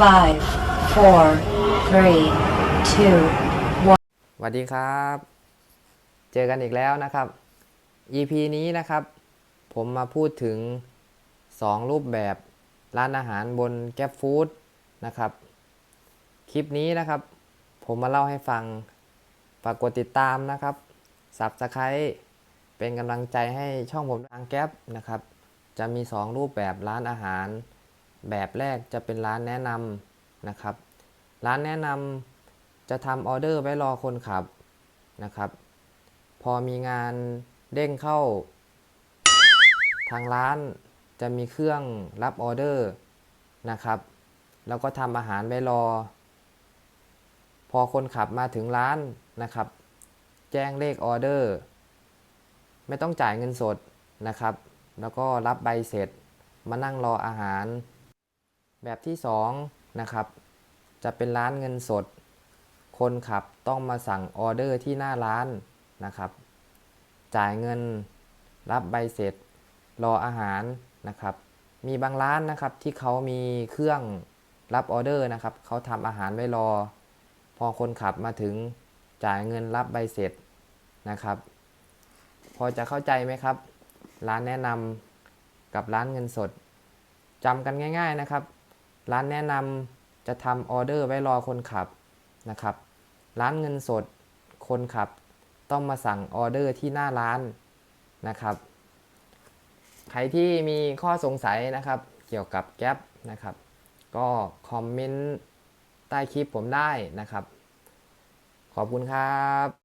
Five, four, three, two, one. สวัสดีครับ เจอกันอีกแล้วนะครับ EP นี้นะครับ ผมมาพูดถึง 2 รูปแบบร้านอาหารบนแก b ฟู้ดนะครับ คลิปนี้นะครับ ผมมาเล่าให้ฟัง ฝากกดติดตามนะครับ Subscribe เป็นกำลังใจให้ช่องผมทางแก๊ปนะครับ จะมี 2 รูปแบบร้านอาหาร แบบแรกจะเป็นร้านแนะนำนะครับ ร้านแนะนำจะทำออเดอร์ไว้รอคนขับนะครับ พอมีงานเด้งเข้า ทางร้านจะมีเครื่องรับออเดอร์นะครับ แล้วก็ทำอาหารไว้รอ พอคนขับมาถึงร้านนะครับ แจ้งเลขออเดอร์ ไม่ต้องจ่ายเงินสดนะครับ แล้วก็รับใบเสร็จ มานั่งรออาหาร แบบที่2นะครับ จะเป็นร้านเงินสด คนขับต้องมาสั่งออเดอร์ที่หน้าร้านนะครับ จ่ายเงิน รับใบเสร็จ รออาหารนะครับ มีบางร้านนะครับที่เขามีเครื่องรับออเดอร์นะครับ เขาทำอาหารไว้รอ พอคนขับมาถึงจ่ายเงินรับใบเสร็จนะครับ พอจะเข้าใจไหมครับ ร้านแนะนำกับร้านเงินสดจำกันง่าย ๆนะครับ ร้านแนะนำจะทำออเดอร์ไว้รอคนขับนะครับ ร้านเงินสดคนขับ ต้องมาสั่งออเดอร์ที่หน้าร้านนะครับ ใครที่มีข้อสงสัยนะครับ เกี่ยวกับแก๊ปนะครับ ก็คอมเมนต์ใต้คลิปผมได้นะครับ ขอบคุณครับ